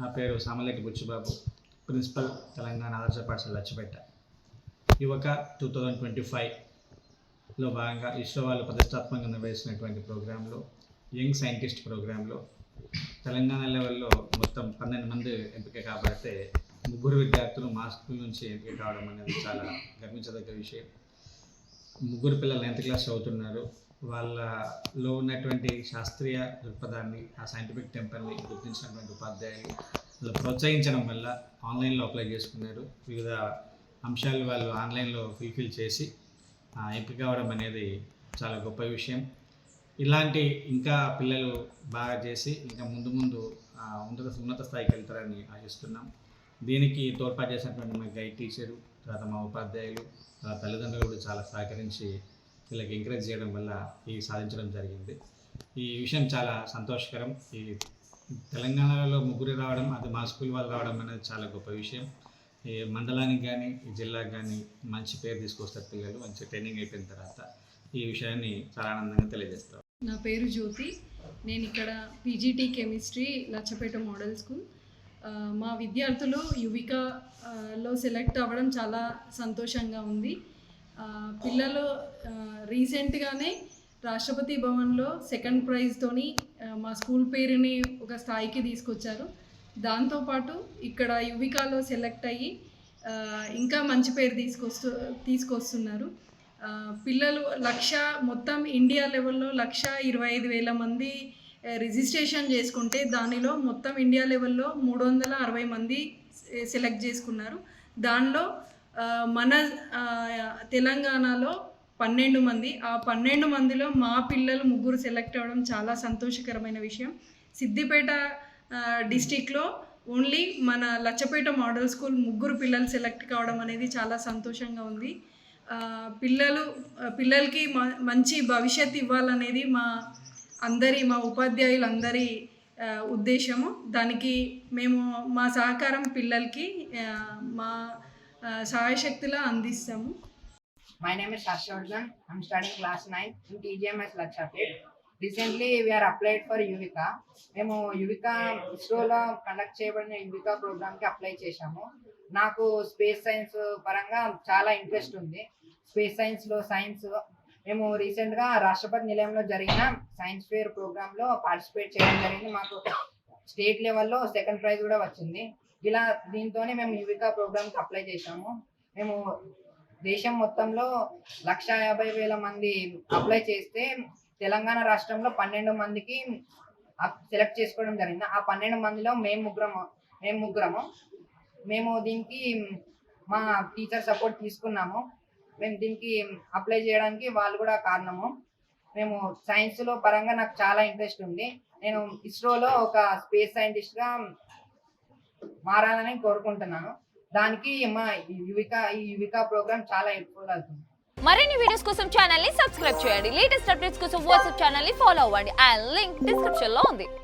నా పేరు సామలెట్టి Buchibabu principal Telangana Adarsha Pathashala Lachhipeta. Yuvika two thousand twenty ఫైవ్లో భాగంగా ఇస్రో వాళ్ళు ప్రతిష్టాత్మకంగా నిర్వహిస్తున్నటువంటి ప్రోగ్రాంలో యంగ్ సైంటిస్ట్ ప్రోగ్రాంలో తెలంగాణ లెవెల్లో మొత్తం పన్నెండు మంది ఎంపిక కాబడితే ముగ్గురు విద్యార్థులు మా స్కూల్ నుంచి ఎంపిక కావడం అనేది చాలా గర్వించదగ్గ విషయం. ముగ్గురు పిల్లలు నైన్త్ క్లాస్ చదువుతున్నారు. వాళ్ళలో ఉన్నటువంటి శాస్త్రీయ దృక్పథాన్ని ఆ సైంటిఫిక్ టెంపర్ని గుర్తించినటువంటి ఉపాధ్యాయులు వాళ్ళు ప్రోత్సహించడం వల్ల ఆన్లైన్లో అప్లై చేసుకున్నారు. వివిధ అంశాలు వాళ్ళు ఆన్లైన్లో ఫుల్ఫిల్ చేసి ఎంపిక కావడం అనేది చాలా గొప్ప విషయం. ఇలాంటి ఇంకా పిల్లలు బాగా చేసి ఇంకా ముందు ముందు ఉన్నత ఉన్నత స్థాయికి వెళ్తారని ఆశిస్తున్నాం. దీనికి తోడ్పాటు చేసినటువంటి మా గైడ్ టీచరు తర్వాత మా ఉపాధ్యాయులు ఆ తల్లిదండ్రులు కూడా చాలా సహకరించి వీళ్ళకి ఎంకరేజ్ చేయడం వల్ల ఇవి సాధించడం జరిగింది. ఈ విషయం చాలా సంతోషకరం. ఈ తెలంగాణలో ముగ్గురు రావడం అది మా స్కూల్ వాళ్ళు రావడం అనేది చాలా గొప్ప విషయం. ఈ మండలానికి కానీ ఈ జిల్లాకి కానీ మంచి పేరు తీసుకొస్తారు పిల్లలు మంచి ట్రైనింగ్ అయిపోయిన తర్వాత ఈ విషయాన్ని చాలా ఆనందంగా తెలియజేస్తారు. నా పేరు జ్యోతి. నేను ఇక్కడ P G T chemistry Lachhapet model school. మా విద్యార్థులు యువికలో సెలెక్ట్ అవ్వడం చాలా సంతోషంగా ఉంది. పిల్లలు రీసెంట్గానే రాష్ట్రపతి భవన్లో సెకండ్ ప్రైజ్తోని మా స్కూల్ పేరుని ఒక స్థాయికి తీసుకొచ్చారు. దాంతోపాటు ఇక్కడ యువికాలో సెలెక్ట్ అయ్యి ఇంకా మంచి పేరు తీసుకొస్తూ తీసుకొస్తున్నారు. పిల్లలు లక్ష మొత్తం ఇండియా లెవెల్లో లక్ష ఇరవై ఐదు వేల మంది రిజిస్ట్రేషన్ చేసుకుంటే దానిలో మొత్తం ఇండియా లెవెల్లో మూడు వందల అరవై మంది సెలెక్ట్ చేసుకున్నారు. దానిలో మన తెలంగాణలో పన్నెండు మంది. ఆ పన్నెండు మందిలో మా పిల్లలు ముగ్గురు సెలెక్ట్ అవ్వడం చాలా సంతోషకరమైన విషయం. సిద్దిపేట డిస్టిక్లో ఓన్లీ మన లచ్చపేట మోడల్ స్కూల్ ముగ్గురు పిల్లలు సెలెక్ట్ కావడం అనేది చాలా సంతోషంగా ఉంది. పిల్లలు పిల్లలకి మ- మంచి భవిష్యత్తు ఇవ్వాలనేది మా అందరి మా ఉపాధ్యాయులందరి ఉద్దేశము. దానికి మేము మా సహకారం పిల్లలకి మా సహాయశక్తిలా అందిస్తాము. My name is Harshvardhan. I'm studying class 9 in TGMS Lakshapet. Recently we are applied for for Yuvika మేము యువికా ఇస్రోలో కండక్ట్ చేయబడిన యువికా ప్రోగ్రామ్కి అప్లై చేశాము. నాకు స్పేస్ సైన్స్ పరంగా చాలా ఇంట్రెస్ట్ ఉంది. స్పేస్ సైన్స్లో సైన్స్ మేము రీసెంట్గా రాష్ట్రపతి నిలయంలో జరిగిన సైన్స్ ఫేర్ ప్రోగ్రాంలో పార్టిసిపేట్ చేయడం జరిగింది. మాకు స్టేట్ లెవెల్లో సెకండ్ ప్రైజ్ కూడా వచ్చింది. ఇలా దీంతోనే మేము యువికా ప్రోగ్రామ్కి అప్లై చేశాము. మేము దేశం మొత్తంలో లక్ష యాభై వేల మంది అప్లై చేస్తే తెలంగాణ రాష్ట్రంలో పన్నెండు మందికి సెలెక్ట్ చేసుకోవడం జరిగింది. ఆ పన్నెండు మందిలో మేము ముగ్గురము మేము ముగ్గురము. మేము దీనికి మా టీచర్ సపోర్ట్ తీసుకున్నాము. మేము దీనికి అప్లై చేయడానికి వాళ్ళు కూడా కారణము. మేము సైన్స్లో పరంగా నాకు చాలా ఇంట్రెస్ట్ ఉంది. నేను ఇస్రోలో ఒక స్పేస్ సైంటిస్ట్గా మారాలని కోరుకుంటున్నాను. దానికి మా ఈ యువిక ఈ యువిక ప్రోగ్రామ్ చాలా హెల్ప్ఫుల్ అవుతుంది. మరిన్ని వీడియోస్ కోసం ఛానల్ని సబ్స్క్రైబ్ చేయండి. లేటెస్ట్ అప్డేట్స్ కోసం వాట్సాప్ ఛానల్ని ఫాలో అవ్వండి. ఆ లింక్ డిస్క్రిప్షన్లో ఉంది.